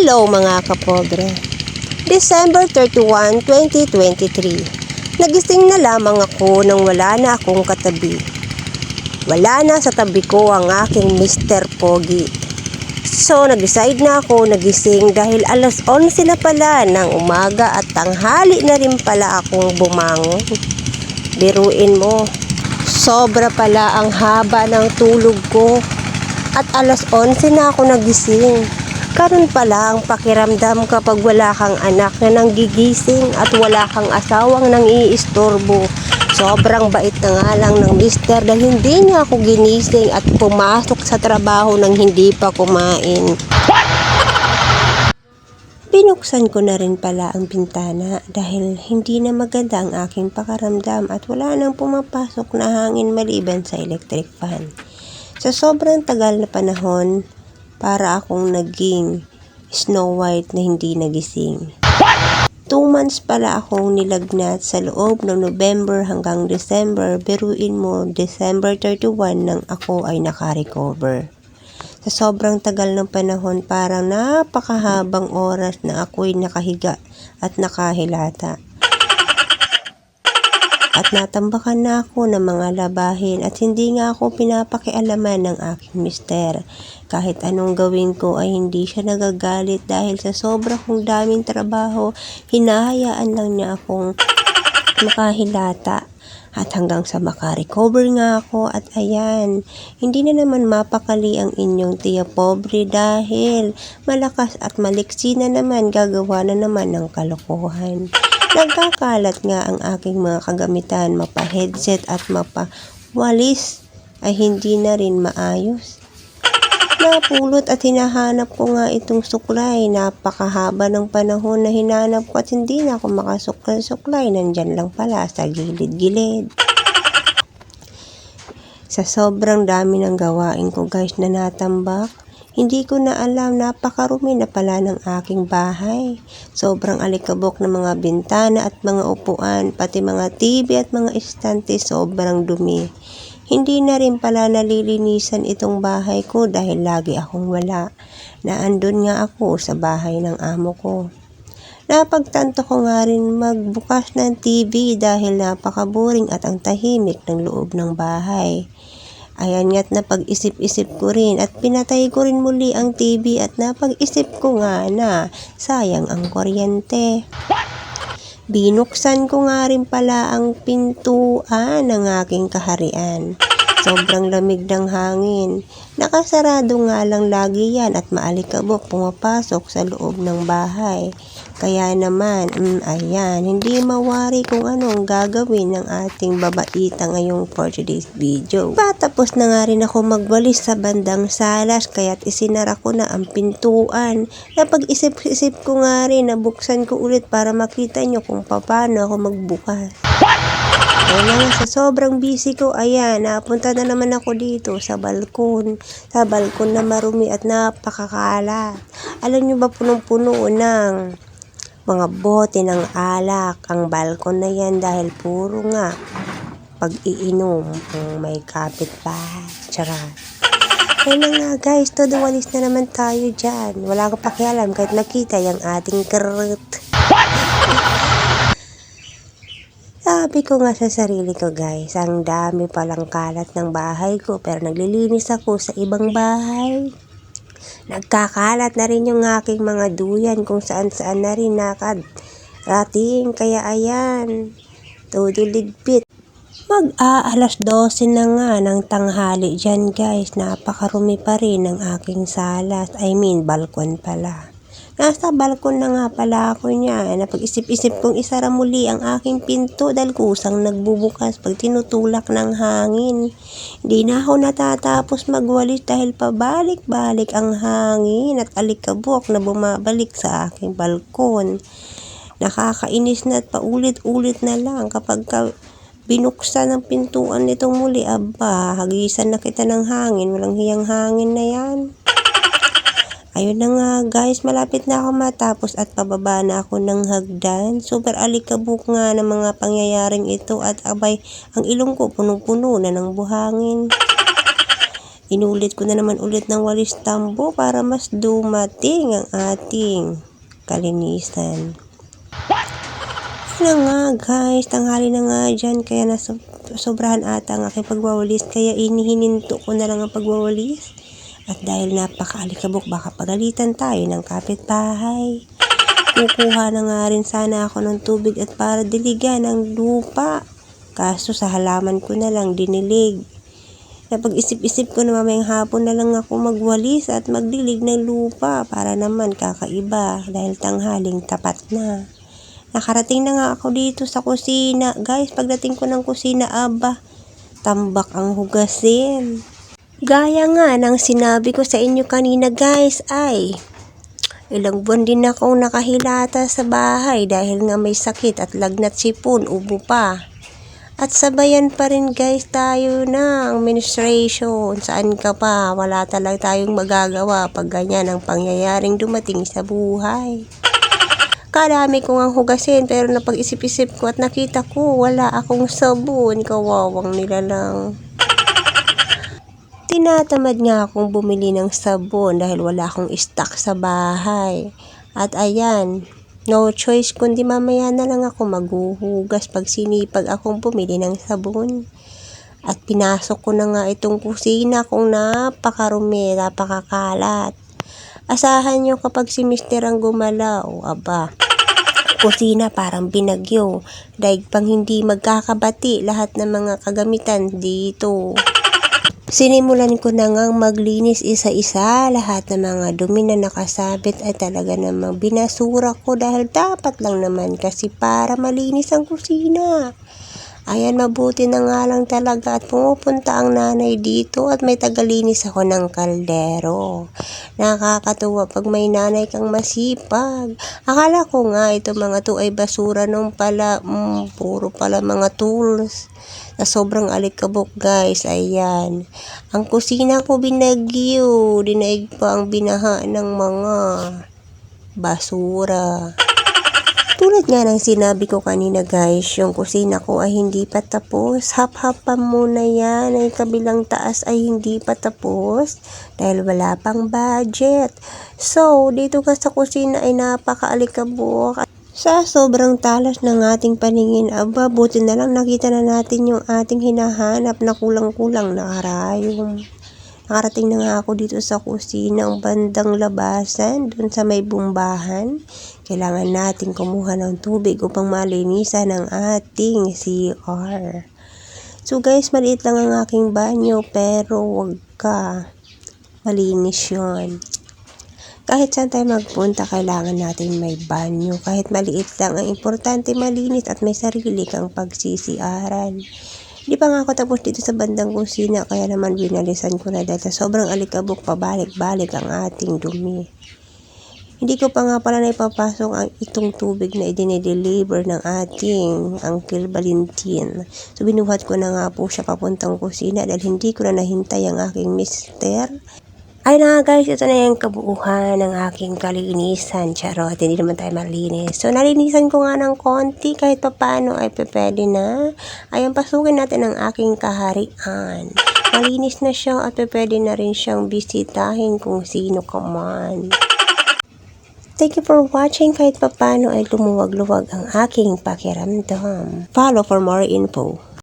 Hello mga kapobre. December 31, 2023. Nagising na lamang ako nang wala na akong katabi. Wala na sa tabi ko ang aking Mr. Pogi. So, nag-decide na ako nagising dahil alas 11 na pala ng umaga at tanghali na rin pala akong bumangon. Biruin mo, sobra pala ang haba ng tulog ko at alas 11 na ako nagising. Karon pala ang pakiramdam kapag wala kang anak na nanggigising at wala kang asawang nang iistorbo. Sobrang bait na nga lang ng mister dahil hindi niya ako ginising at pumasok sa trabaho nang hindi pa kumain. Binuksan ko na rin pala ang bintana dahil hindi na maganda ang aking pakaramdam at wala nang pumapasok na hangin maliban sa electric fan. Sa sobrang tagal na panahon, para akong naging Snow White na hindi nagising. Two months pala akong nilagnat sa loob ng November hanggang December. Beruin mo, December 31 nang ako ay nakarecover. Sa sobrang tagal ng panahon, parang napakahabang oras na ako'y nakahiga at nakahilata. At natambakan na ako ng mga labahin at hindi nga ako pinapakialaman ng aking mister. Kahit anong gawin ko ay hindi siya nagagalit dahil sa sobra kong daming trabaho, hinahayaan lang niya akong makahilata. At hanggang sa makarecover nga ako at ayan, hindi na naman mapakali ang inyong tiya pobre dahil malakas at maliksi na naman gagawa na naman ng kalokohan. Nagkakalat nga ang aking mga kagamitan, mapa-headset at mapa-walis ay hindi na rin maayos. Napulot at hinahanap ko nga itong suklay. Napakahaba ng panahon na hinanap ko at hindi na ako makasuklay-suklay. Nandyan lang pala sa gilid-gilid. Sa sobrang dami ng gawain ko guys na natambak, hindi ko na alam napakarumi na pala ng aking bahay. Sobrang alikabok ng mga bintana at mga upuan, pati mga TV at mga estante sobrang dumi. Hindi na rin pala nalilinisan itong bahay ko dahil lagi akong wala. Naandun nga ako sa bahay ng amo ko. Napagtanto ko nga rin magbukas ng TV dahil napakaboring at ang tahimik ng loob ng bahay. Ayan nga't napag-isip-isip ko rin at pinatay ko rin muli ang TV at napag-isip ko nga na sayang ang kuryente. Binuksan ko nga rin pala ang pintuan ng aking kaharian. Sobrang lamig ng hangin. Nakasarado nga lang lagi yan at maalikabok pumapasok sa loob ng bahay. Kaya naman, mm, ayan, hindi mawari kung anong gagawin ng ating babaita ngayong for today's video. Patapos na nga rin ako magwalis sa bandang salas kaya't isinara ko na ang pintuan. Napag-isip-isip ko nga rin na buksan ko ulit para makita nyo kung paano ako magbukas. Kaya nga sa sobrang busy ko, ayan, napunta na naman ako dito sa balkon. Sa balkon na marumi at napakakalat. Alam nyo ba punong-puno ng mga bote ng alak ang balkon na yan dahil puro nga pag-iinom ang may kapit pa. Charot. Kaya na nga guys, todo walis na naman tayo dyan. Wala ko pakialam kahit nakita yung ating karot. Sabi ko nga sa sarili ko guys, ang dami palang kalat ng bahay ko pero naglilinis ako sa ibang bahay. Nagkakalat na rin yung aking mga duyan kung saan saan na rin nakarating. Kaya ayan, todo ligpit. Mag-aalas 12 na nga ng tanghali dyan guys. Napakarumi pa rin ng aking salas. I mean, balkon pala. Nasa balkon na nga pala ako niya. Napag-isip-isip kong isara muli ang aking pinto dahil kusang nagbubukas pag tinutulak ng hangin. Hindi na ako natatapos magwalis dahil pabalik-balik ang hangin at alikabok na bumabalik sa aking balkon. Nakakainis na at paulit-ulit na lang kapag ka binuksan ang pintuan nitong muli. Aba, hagisan na kita ng hangin. Walang hiyang hangin na yan. Ayun na nga guys, malapit na ako matapos at pababa na ako ng hagdan. Super alikabok nga ng mga pangyayaring ito at abay, ang ilong ko punong-puno na ng buhangin. Inulit ko na naman ulit ng walis tambo para mas dumating ang ating kalinisan. Ano nga guys, tanghali na nga dyan kaya nasa sobrahan ata ang aking pagwawalis kaya inihininto ko na lang ang pagwawalis. At dahil napakaalikabok baka pagalitan tayo ng kapitbahay. Kukuha na nga rin sana ako ng tubig at para diligan ang lupa. Kaso sa halaman ko na lang dinilig. Napag-isip-isip ko na mamayang hapon na lang ako magwalis at magdilig ng lupa para naman kakaiba dahil tanghaling tapat na. Nakarating na nga ako dito sa kusina. Guys, pagdating ko ng kusina, aba, tambak ang hugasin. Gaya nga ng sinabi ko sa inyo kanina guys ay ilang buwan din akong nakahilata sa bahay dahil nga may sakit at lagnat sipon, ubo pa. At sabayan pa rin guys tayo ng menstruation. Saan ka pa? Wala talaga tayong magagawa pag ganyan ang pangyayaring dumating sa buhay. Kadami ko nga hugasin pero napag-isip-isip ko at nakita ko wala akong sabon. Kawawang nila lang. Tinatamad nga akong bumili ng sabon dahil wala akong stock sa bahay. At ayan, no choice kundi mamaya na lang ako maghuhugas pag sinipag akong bumili ng sabon. At pinasok ko na nga itong kusina kung napakarumi, napakakalat. Asahan nyo kapag si Mister ang gumalaw, aba, kusina parang binagyo. Dahil pang hindi magkakabati lahat ng mga kagamitan dito. Sinimulan ko na ngang maglinis isa-isa lahat ng mga dumi na nakasabit ay talaga namang binasura ko dahil dapat lang naman kasi para malinis ang kusina. Ayan, mabuti na nga lang talaga at pumupunta ang nanay dito at may tagalinis ako ng kaldero. Nakakatuwa pag may nanay kang masipag. Akala ko nga ito mga to ay basura nung pala, mm, puro pala mga tools. Na sobrang alikabok guys, ayan. Ang kusina ko binagyo, dinaig pa ang binaha ng mga basura. Tulad nga ng sinabi ko kanina guys, yung kusina ko ay hindi pa tapos. Hap-hap pa muna yan. Ay kabilang taas ay hindi pa tapos dahil wala pang budget. So, dito ka sa kusina ay napakaalikabok. Sa sobrang talas ng ating paningin, aba, buti na lang nakita na natin yung ating hinahanap na kulang-kulang na karayom. Nakarating na nga ako dito sa kusina, ang bandang labasan, dun sa may bumbahan. Kailangan natin kumuha ng tubig upang malinisan ang ating CR. So guys, maliit lang ang aking banyo, pero wag ka. Malinis yun. Kahit saan tayo magpunta, kailangan natin may banyo. Kahit maliit lang, ang importante malinis at may sarili kang pagsisiaran. Hindi pa nga ako tapos dito sa bandang kusina, kaya naman binalisan ko na dahil sobrang alikabok pabalik-balik ang ating dumi. Hindi ko pa nga pala na ipapasok ang itong tubig na idinedeliver ng ating Uncle Valentin. So binuhat ko na nga po siya papuntang kusina dahil hindi ko na nahintay ang aking mister. Ay na guys, ito na yung kabuuhan ng aking kalinisan. Charot, hindi naman tayo malinis. So, nalinisan ko nga ng konti kahit papano ay pwede na. Ayan, pasukin natin ang aking kaharian. Malinis na siya at pwede na rin siyang bisitahin kung sino ka man. Thank you for watching kahit papano ay lumuwag-luwag ang aking pakiramdam. Follow for more info.